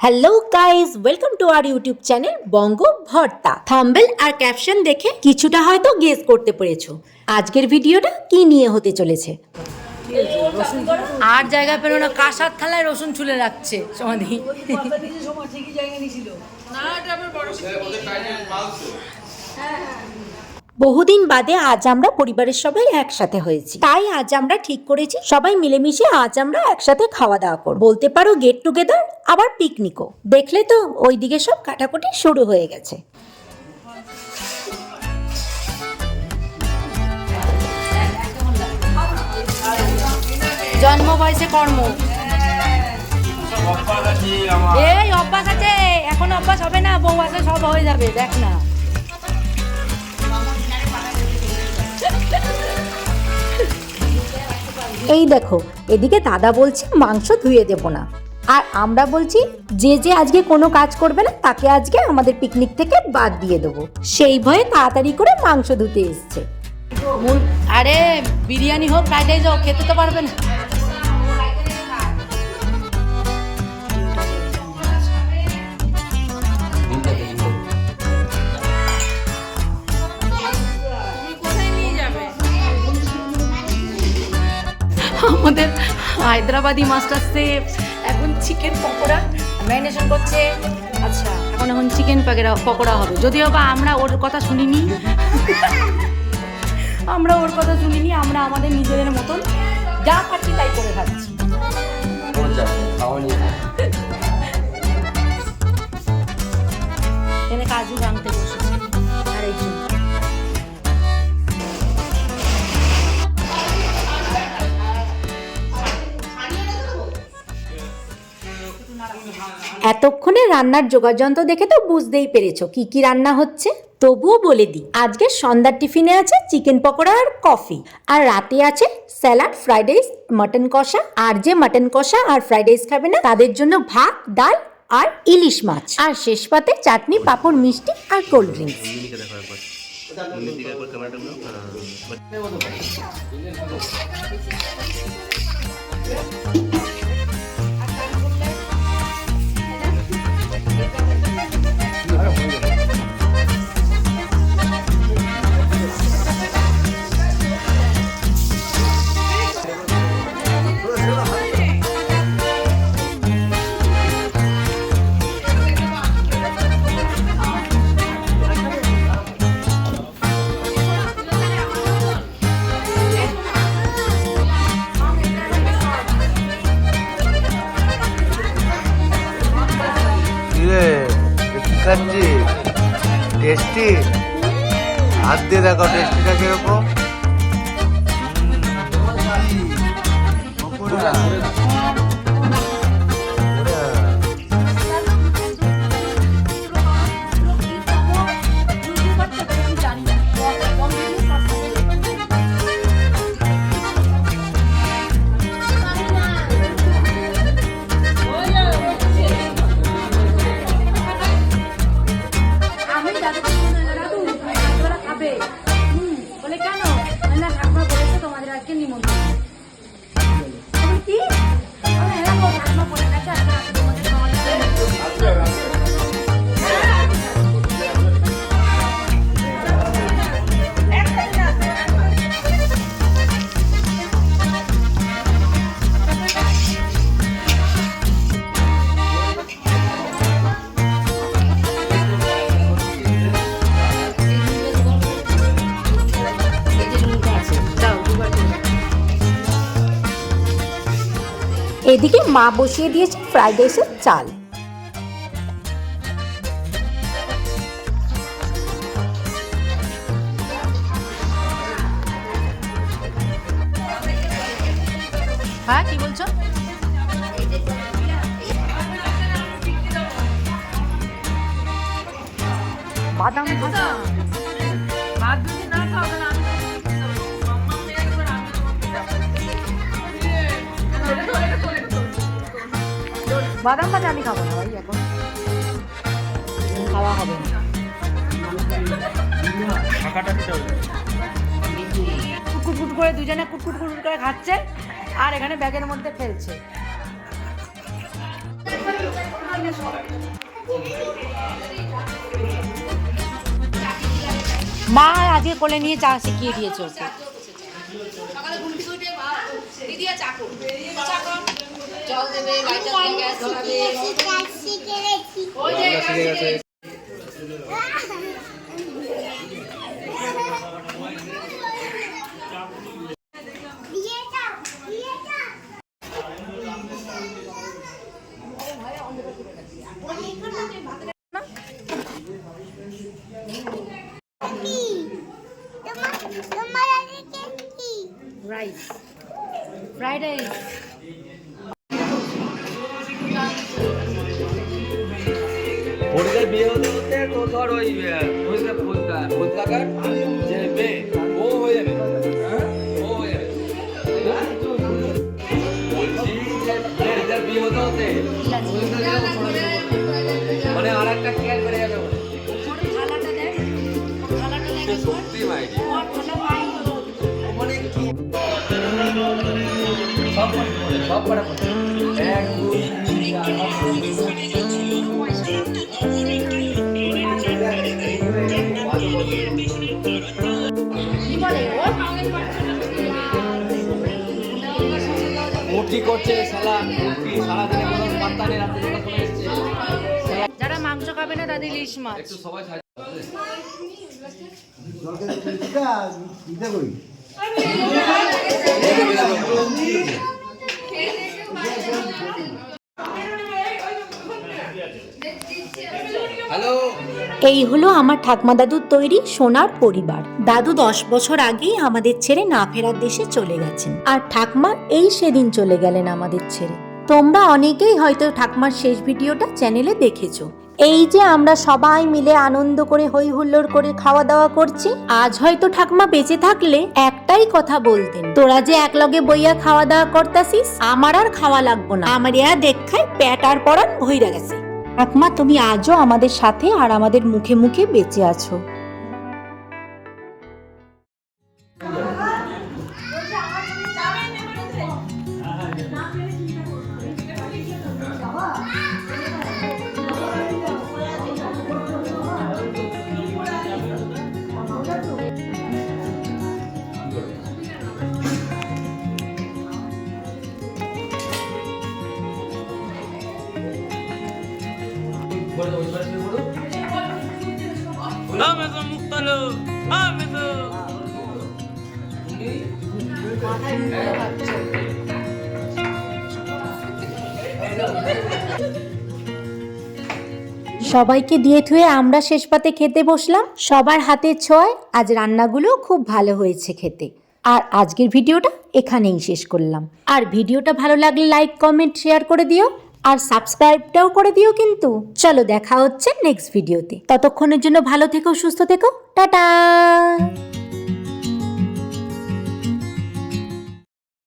Hello guys welcome to our YouTube channel বঙ্গ ভর্তা থাম্বেল আর caption দেখে কিছুটা হয়তো গেস করতে পেরেছ। আজকের ভিডিওটা কি নিয়ে হতে চলেছে? আর জায়গা পেল না কাঁসার থালায় রসুন ছুলে রাখছে সমাধি। বহুদিন বাদে আজ আমরা পরিবারের সবাই একসাথে হয়েছি। তাই আজ আমরা ঠিক করেছি সবাই মিলেমিশে আজ আমরা একসাথে খাওয়া দাওয়া করব। বলতে পারো গেট টুগেদার আবার পিকনিকও দেখলে তো ওইদিকে সব কাটাকুটি শুরু হয়ে গেছে। জন্ম বয়সে কর্ম। এই অভ্যাস আছে এখন অভ্যাস হবে না বউ আছে সব হয়ে যাবে দেখ না। এই দেখো, এদিকে দাদা বলছে মাংস ধুয়ে দেব না। আর আমরা বলছি, যে যে আজকে কোনো কাজ করবে না, তাকে আজকে আমাদের পিকনিক থেকে বাদ দিয়ে দেবো। সেই ভয়ে তাড়াতাড়ি করে মাংস ধুতে এসছে। আরে, বিরিয়ানি হোক ফ্রাইড রাইস হোক, খেতে তো পারবে না। আমাদের হায়দ্রাবাদি মাস্টার শেফ এখন চিকেন পকোড়া ম্যারিনেশন করছে। আচ্ছা এখন এখন চিকেন পকোড়া পকোড়া হবে। যদিও বা আমরা ওর কথা শুনিনি। আমরা ওর কথা শুনিনি, আমরা আমাদের নিজেদের মতন যা পাচ্ছি তাই করে খাচ্ছি। এখানে কাজু ভাঙতে বসেছে। আর এই জন্য এতক্ষণে রান্নার যোগাযন্ত্র দেখে তো বুঝতেই পেরেছ কি কি রান্না হচ্ছে। তবুও বলে দিই, আজকে সন্ধ্যার টিফিনে আছে চিকেন পকোড়া আর কফি, আর রাতে আছে স্যালাড, ফ্রাইড রাইস, মাটন কষা, আর যে মাটন কষা আর ফ্রাইড রাইস খাবে না, তাদের জন্য ভাত, ডাল আর ইলিশ মাছ, আর শেষ পাতে চাটনি, পাঁপড়, মিষ্টি আর কোল্ড ড্রিঙ্কস। টেস্টি। হাত দিয়ে দেখো টেস্টিটা কীরকম। এদিকে মা বসিয়ে দিয়েছে ফ্রাইড রাইসের চাল। হ্যাঁ কি বলছো? বাদাম ভাজা। বাদাম ভাজা আমি খাব না ভাই এখন খাওয়া হবে কুটকুট করে দুজনে কুটকুট কুটকুট করে খাচ্ছে আর এখানে ব্যাগের মধ্যে ফেলছে। মা আজকে কোলে নিয়ে চা শিখিয়ে দিয়েছে ওকে। সকালে ঘুম থেকে উঠে মা দিদি চা জল দেবে লাইটার দিয়ে গ্যাস ধরাবে। শিখে গেছে রাইস ফ্রাইড রাইস হতে হতে তো ধর ওই পরিদের ফুলকা ফুলকাকার যে মেয়ে ও হয়ে যাবে। হ্যাঁ? ও হয়ে যাবে। বলছি যে মেয়েদের বিয়ে হতে হতে মানে আর একটা কেয়ার করে যাবে বলে থালাটা দেখ থালাটা দেখ সে সত্যি মাইরি। মানে কি? সব পড়ে, সব পড়ে। কি করছে শালা? সারাদিনে কোনো পাত্তা নেই রাত্রে চলে এসছে। যারা মাংস খাবে না তাদের ইলিশ মাছ। একটু সবাই হ্যালো। এই হলো আমার ঠাকমা দাদুর তৈরি সোনার পরিবার। দাদু দশ বছর আগেই আমাদের ছেড়ে না ফেরার দেশে চলে গেছেন। আর ঠাকমা এই সেদিন চলে গেলেন আমাদের ছেড়ে। তোমরা অনেকেই হয়তো ঠাকমার শেষ ভিডিওটা চ্যানেলে দেখেছ। এই যে আমরা সবাই মিলে আনন্দ করে হই হুল্লোড় করে খাওয়া দাওয়া করছি, আজ হয়তো ঠাকমা বেঁচে থাকলে একটাই কথা বলতেন, তোরা যে একলগে বইয়া খাওয়া দাওয়া করতাছিস আমার আর খাওয়া লাগবো না। আমার ইয়া দেখায় প্যাট আর পরান ভইরা গেছে। ঠাকমা তুমি আজও আমাদের সাথে আর আমাদের মুখে মুখে বেঁচে আছো। সবাইকে দিয়ে থুয়ে আমরা শেষ পাতে খেতে বসলাম। সবার হাতে ছয় আজ রান্নাগুলো খুব ভালো হয়েছে খেতে। আর আজকের ভিডিওটা এখানেই শেষ করলাম। আর ভিডিওটা ভালো লাগলে লাইক, কমেন্ট, শেয়ার করে দিও। আর সাবস্ক্রাইবটাও করে দিও কিন্তু। চলো দেখা হচ্ছে নেক্সট ভিডিওতে ততক্ষণের জন্য ভালো থেকো, সুস্থ থেকো। টাটা!